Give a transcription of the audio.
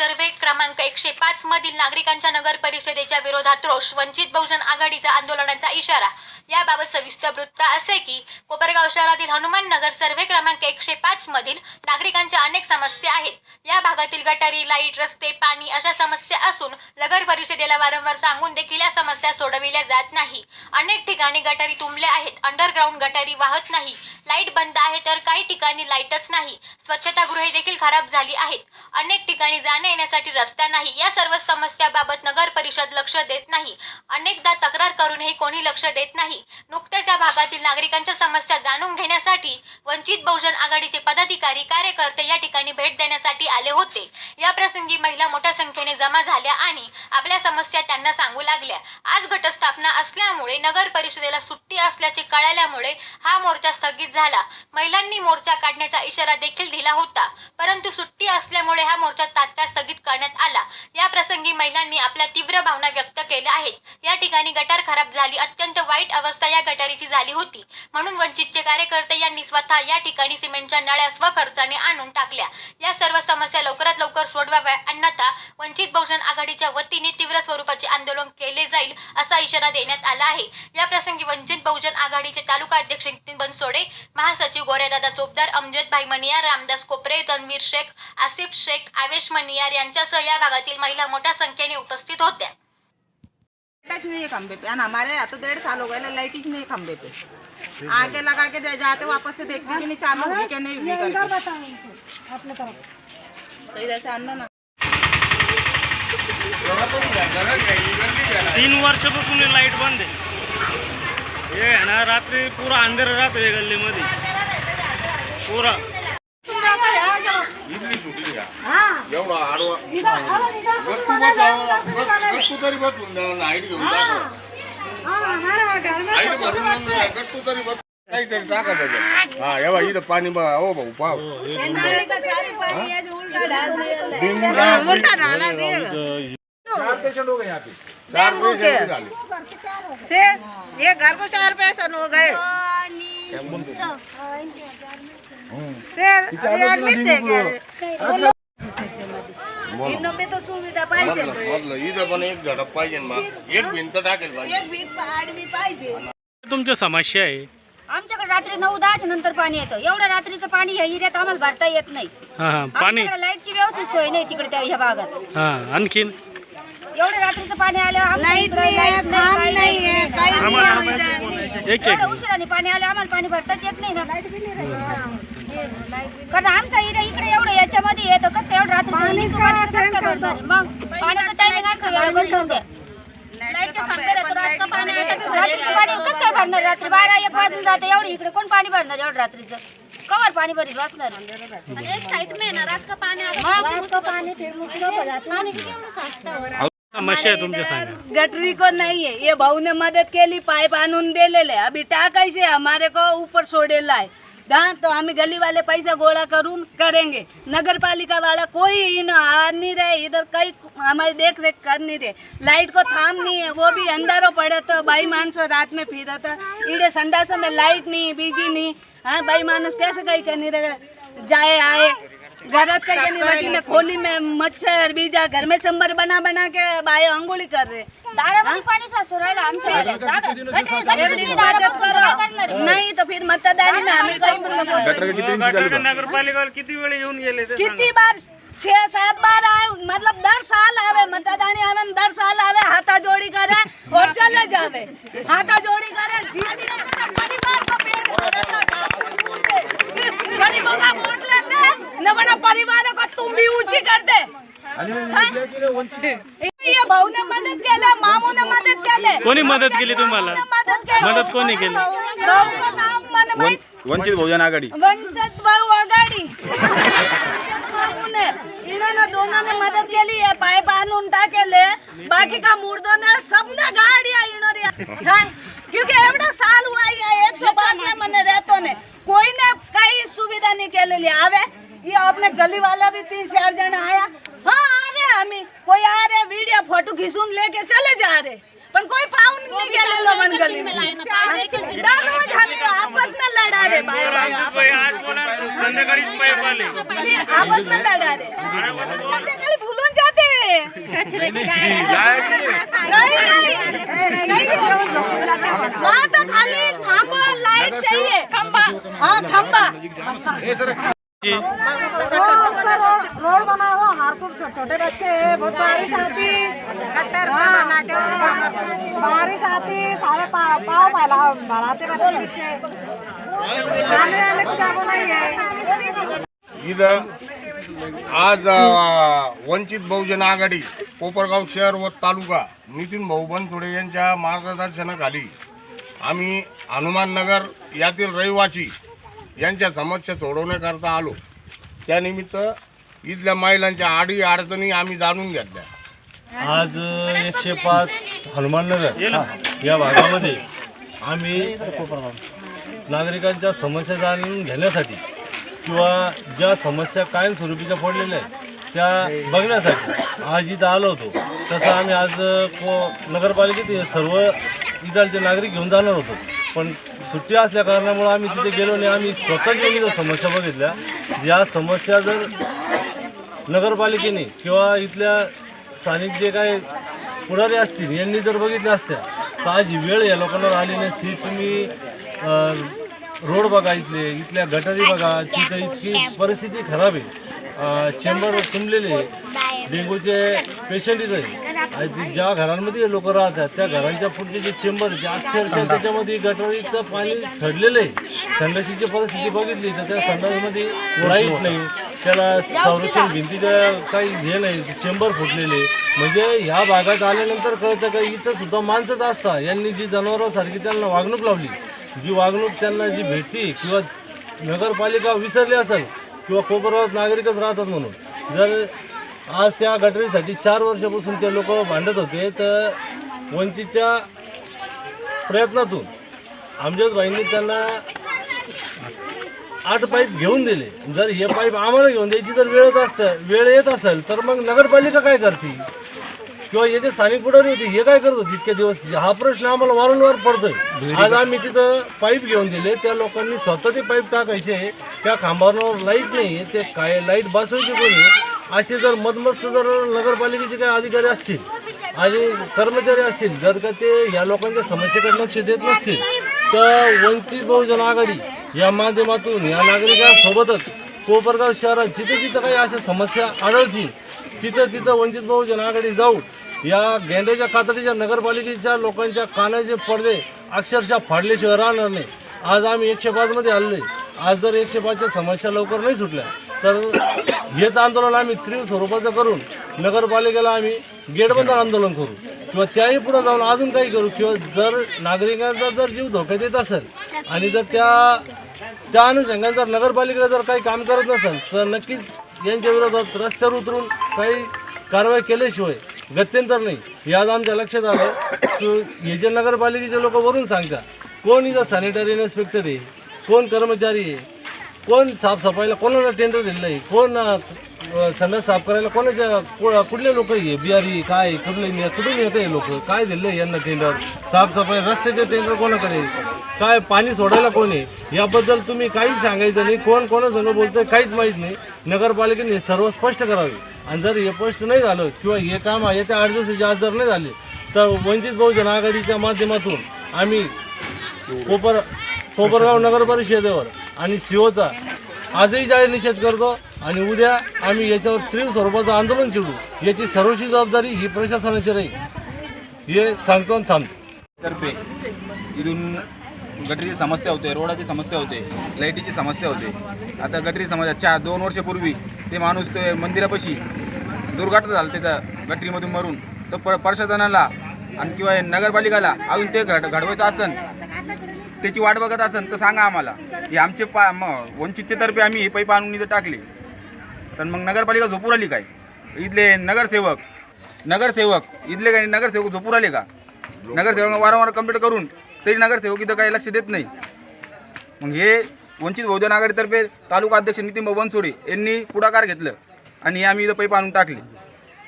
सर्वे क्रमांक एकशे पाच मधील नागरिकांच्या नगर परिषदेच्या विरोधात रोष वंचित बहुजन आघाडीचा आंदोलनाचा इशारा. याबाबत सविस्तर वृत्त असे की कोपरगाव शहरातील हनुमान नगर सर्वे क्रमांक एकशे पाच मधील नागरिकांच्या अनेक समस्या आहेत. या भागातील गटारी लाइट रस्ते पाणी अशा समस्या असून नगर परिषदेला वारंवार सांगून देखील या समस्या सोडविल्या जात नाही. अनेक ठिकाणी गटारी तुंबल्या आहेत. अंडरग्राऊंड गटारी वाहत नाही. लाइट बंद आहे तर काही ठिकाणी लाईटच नाही. स्वच्छतागृहे देखील खराब झाली आहेत. अनेक ठिकाणी जाण्या येण्यासाठी रस्ता नाही. या सर्व समस्याबाबत नगर परिषद लक्ष देत नाही. अनेकदा तक्रार करूनही कोणी लक्ष देत नाही. नुकत्याच या भागातील नागरिकांच्या समस्या जाणून घेण्यासाठी वंचित बहुजन आघाडीचे पदाधिकारी कार्यकर्ते या ठिकाणी भेट देण्यासाठी आले होते. या प्रसंगी महिला मोठ्या संख्येने जमा झाल्या आणि आपल्या समस्या त्यांना सांगू लागल्या. आज घटस्थापना असल्यामुळे नगर परिषदेला सुट्टी असल्याचे कळाल्यामुळे हा मोर्चा स्थगित झाला. झाला. महिलांनी मोर्चा काढण्याचा इशारा देखील दिला होता. परंतु सुट्टी असल्यामुळे हा मोर्चा तात्काळ स्थगित करण्यात आला. या प्रसंगी महिलांनी आपल्या तीव्र भावना व्यक्त केल्या आहेत. या ठिकाणी गटार खराब झाली. अत्यंत वाईट अवस्था या गटारीची झाली होती. म्हणून वंचितचे कार्यकर्ते यांनी स्वतः या ठिकाणी सिमेंटच्या नळ्या स्वखर्चाने आणून टाकल्या. या सर्व समस्या लवकरात लवकर सोडवाव्या अन्यथा वंचित बहुजन आघाडीच्या वतीने तीव्र स्वरूपाचे आंदोलन केले जाईल असा इशारा देण्यात आला आहे. या प्रसंगी वंचित बहुजन आघाडीचे तालुका अध्यक्ष नितीन बनसोडे महासचिव गोरेदादा चोपदार अमजद भाई मनियार रामदास कोपरे तन्वीर शेख आसिफ शेख आवेश मनियार यांच्यासह या भागातील महिला मोठ्या संख्येने उपस्थित होत्या. लाइट नहीं है खंबे पे. और हमारे यहाँ तो डेढ़ साल हो गए लाइट ही नहीं है खंबे पे. आके लगा के दे जाते वापस से देखते कि नहीं चालू हुई कि नहीं हुई करके तो इधर से आना ना तीन वर्षापासून हे लाइट बंद आहे. हे आहे ना रात्री पुरा अंधार राहतो हे गल्लीमध्ये पुरा इडली सुटली का एवढा त्याच्यात हा एव्हा इथं पाणी बघा हो भाऊ पाव चार पेशंट फिर ये घर को चार पैसा हो गए। फिर थे में तो सुविधा पाहिजे मधलं इथं पण एक झडप पाहिजे ना मग एक भिंत टाकेल एक भीत आडवी पाहिजे तुमच्या समस्या आहे आमच्याकडे रात्री नऊ दहाच्या नंतर पाणी येतं. एवढ्या रात्रीचं पाणी ह्या एरियात आम्हाला भरता येत नाही. हा हा. पाणी आमच्याकडे लाईटची व्यवस्थित सोय नाही तिकडे त्या ह्या भागात. हा आणखीन? एवढ्या रात्रीचं पाणी आलं लाइट नाही एक एक. एवढ्या उशिराने पाणी आलं आम्हाला पाणी भरताच येत नाही ना. कारण आमचा एरिया इकडे एवढं याच्यामध्ये येतं कसं एवढं रात्री मग पाण्याचं टायमिंग आमचं वेळेवर ठेवून द्या लाईटचे खांबे राहतो रातचं पाणी येतं रात्रीचं पाणी कसं काय भरणार? रात्री बारा एक वाजून जाते एवढं इकडे कोण पाणी भरणार एवढं रात्रीचं? कवर पाणी भरीत बसणार? एक में ना रात का हो समस्या आहे तुमच्या सांगा. गटरी को नहीं है। ये भाऊ ने मदद के लिए पाइप आणून दिलेले. अभी टाकायचे हमारे को ऊपर सोडेला है हाँ तो हम गली वाले पैसा गोळा करून करेंगे. नगर पालिका वाला कोई इन आ नहीं रहे इधर कई हमारी देख रेख कर नहीं रहे लाइट को थाम नहीं है वो भी अंधारो पड़े तो बाई मानस रात में फिर था. इधे संडास में लाइट नहीं बिजी नहीं. हाँ बाई मानस कैसे कहीं करनी रहे? जाए आए. त्यांनी वाटीने खोली में मच्छर बीजा घर में चंबर बना बना के बाय अंघोळी कर रहे। दारामध्ये पाणी आमच्या मदद नहीं तो फिर मतदान में हमें नगरपालिका किती वेळ येऊन गेले ते कितनी बार छह सात बार आए मतलब दर साल आवे मतदानी आवे दर साल आवे हाथा जोड़ी करे और चले जावे। हाथा जोड़ी करे जीत परिवार को परिवार को तुम भी ऊंची कर दे ये भाऊ ने मदद केलं मामू ने मदद केले कोणी मदत केली तुम्हाला? मदत मदत कोणी केली? वंचित बहुजन आघाडी. वंशज भाऊ आघाडी मामूने इन्होंने दोनों ने मदद के लिए पाइप आणून टाकेले बाकी का मुर्दों ने सबने गाड़िया इन्होंने हाँ, क्योंकि एवढा साल हुआ है एक सौ पाँच में मैंने रहतो ने कोई ने कई सुविधा नहीं के लिए आवे ये अपने गली वाला भी तीन चार जन आया। हाँ आ रहे हमें कोई आ रहे वीडियो फोटो खिंचून लेके चले जा रहे पण कोई पाऊन नहीं गेले लोगन गली में दररोज हमें आपस में लड़ा रहे बाय बाय आपस में लड़ा रहे। संध्याकाळी भूलून वहाँ तो खाली थांबा लाइट चाहिए। खंबा हाँ खंबा छोटे बच्चे हैं बहुत बारिश आती। बारिश आती सारे पाव फैला भराचे बच्चे बच्चे खाने वाले को जागो नहीं है। इथं आज वंचित बहुजन आघाडी कोपरगाव शहर व तालुका नितीन भाऊ बनसोडे यांच्या मार्गदर्शनाखाली आम्ही हनुमाननगर यातील रहिवासी यांच्या समस्या सोडवण्याकरता आलो. त्यानिमित्त इथल्या महिलांच्या आडी अडचणी आम्ही जाणून घेतल्या. आज एकशे पाच हनुमाननगर या भागामध्ये आम्ही नागरिकांच्या समस्या जाणून घेण्यासाठी किंवा ज्या समस्या कायमस्वरूपीच्या पडलेल्या आहेत त्या बघण्यासाठी आज इथं आलो होतो. तसं आम्ही आज को नगरपालिकेत हे सर्व इथालचे नागरिक घेऊन जाणार होतो. पण सुट्टी असल्या कारणामुळं आम्ही तिथे गेलो नाही. आम्ही स्वतः गेली समस्या बघितल्या. ज्या समस्या जर नगरपालिकेने किंवा इथल्या स्थानिक जे काही पुढारी असतील यांनी जर बघितल्या असत्या तर आज ही वेळ या लोकांना आली नसती. तुम्ही रोड बघा इथले इथल्या गटारी बघा तिथं इतकी परिस्थिती खराब आहे. चेंबर तुंबलेले आहे. डेंग्यूचे पेशंट इथं आणि ज्या घरांमध्ये लोक राहतात त्या घरांच्या पुढचे जे चेंबर ते अक्षरशः त्याच्यामध्ये गटारीचं पाणी सडलेलं आहे. संडासीची परिस्थिती बघितली तर त्या संडासमध्ये लाइट नाही. त्याला संरक्षण भिंतीचं काही हे नाही चेंबर फुटलेले. म्हणजे ह्या भागात आल्यानंतर कळतं का इथं सुद्धा माणसंच असता. यांनी जी जनावरांसारखी त्यांना वागणूक लावली. जी वागणूक त्यांना जी भेटती किंवा नगरपालिका विसरली असेल किंवा कोपरगावात नागरिकच राहतात म्हणून. जर आज त्या गटरीसाठी चार वर्षापासून ते लोक भांडत होते तर वंचितच्या प्रयत्नातून आमच्याच बाईंनी त्यांना आठ पाईप घेऊन दिले. जर हे पाईप आम्हाला घेऊन द्यायची जर वेळ येत असेल वेळ येत असेल तर मग नगरपालिका काय करते? किंवा याचे स्थानिक पुढारी होते हे काय करत होते इतके दिवस? हा प्रश्न आम्हाला वारंवार पडतोय. आज आम्ही तिथं पाईप घेऊन दिले. त्या लोकांनी स्वतः ते पाईप टाकायचे. त्या खांबावर लाइट नाही ते काय लाइट बसवायची कोणी असे जर मदमस्त जर नगरपालिकेचे काही अधिकारी असतील आणि कर्मचारी असतील जर का ते या लोकांच्या समस्येकडे लक्ष देत नसतील तर वंचित बहुजन आघाडी या माध्यमातून या नागरिकांसोबतच कोपरगाव शहरात जिथे जिथं काही अशा समस्या आढळतील तिथं तिथं वंचित बहुजन आघाडी जाऊन या गेंड्याच्या कातडीच्या नगरपालिकेच्या लोकांच्या कानाचे पडदे अक्षरशः फाडल्याशिवाय राहणार नाही. आज आम्ही एकशे पाचमध्ये आलेलो आहे. आज जर एकशे पाचच्या समस्या लवकर नाही सुटल्या तर हेच आंदोलन आम्ही तीव्र स्वरूपाचं करून नगरपालिकेला आम्ही गेटबंद आंदोलन करू. किंवा त्याही पुढे जाऊन अजून काही करू. किंवा जर नागरिकांचा जर जीव धोक्यात येत असेल आणि जर त्या त्या अनुषंगाने जर नगरपालिका जर काही काम करत नसेल तर नक्कीच यांच्या विरोधात रस्त्यावर उतरून काही कारवाई केल्याशिवाय गत्यंतर नाही. हे आज आमच्या लक्षात आलं. की हे जे नगरपालिकेचे लोक वरून सांगतात कोण इथं सॅनिटरी इन्स्पेक्टर आहे? कोण कर्मचारी आहे? कोण साफसफाईला कोणाला टेंडर दिलं आहे? कोण संडास साफ करायला कोणाच्या कुठले लोक आहे बिहारी काय कुठले कुठून येत आहे लोक? काय दिले यांना टेंडर साफसफाई रस्त्याचे टेंडर कोणाकडे? काय पाणी सोडायला कोण आहे? याबद्दल तुम्ही काहीच सांगायचं नाही. कोण कोणासंग बोलतंय काहीच माहीत नाही. नगरपालिकेने सर्व स्पष्ट करावे. आणि जर हे स्पष्ट नाही झालं किंवा हे काम येत्या आठ दिवसाचे आज जर नाही झाले तर वंचित बहुजन आघाडीच्या माध्यमातून आम्ही कोपर कोपरगाव नगर परिषदेवर आणि सीओचा आजही जाहीर निषेध करतो आणि उद्या आम्ही याच्यावर तीव्र स्वरूपाचं आंदोलन चिडू याची सर्वोच्च जबाबदारी ही प्रशासनाची राहील. हे सांगतो आणि थांबतो. तर्फे इथून गटरीची समस्या होते रोडाची समस्या होते लाईटीची समस्या होते. आता गटरी समस्या चार दोन वर्षापूर्वी ते माणूस ते मंदिरापाशी दुर्घटना झालं त्याचा गटरीमधून मरून. तर प प्रशासनाला आणि किंवा नगरपालिकाला अजून ते घड घडवायचं असन त्याची वाट बघत असन तर सांगा आम्हाला. हे आमचे पा मग वंचितचे तर्फे आम्ही हे पैप आणून इथं टाकले. तर मग नगरपालिका झोपूर आली काय? इथले नगरसेवक नगरसेवक इथले काही नगरसेवक झोपूर आले का? नगरसेवक वारंवार कंप्लेंट करून तरी नगरसेवक इथं काही लक्ष देत नाही. मग हे वंचित बहुजन आघाडीतर्फे तालुका अध्यक्ष नितीन बनसोडे यांनी पुढाकार घेतलं आणि हे आम्ही इथं पैप आणून टाकले.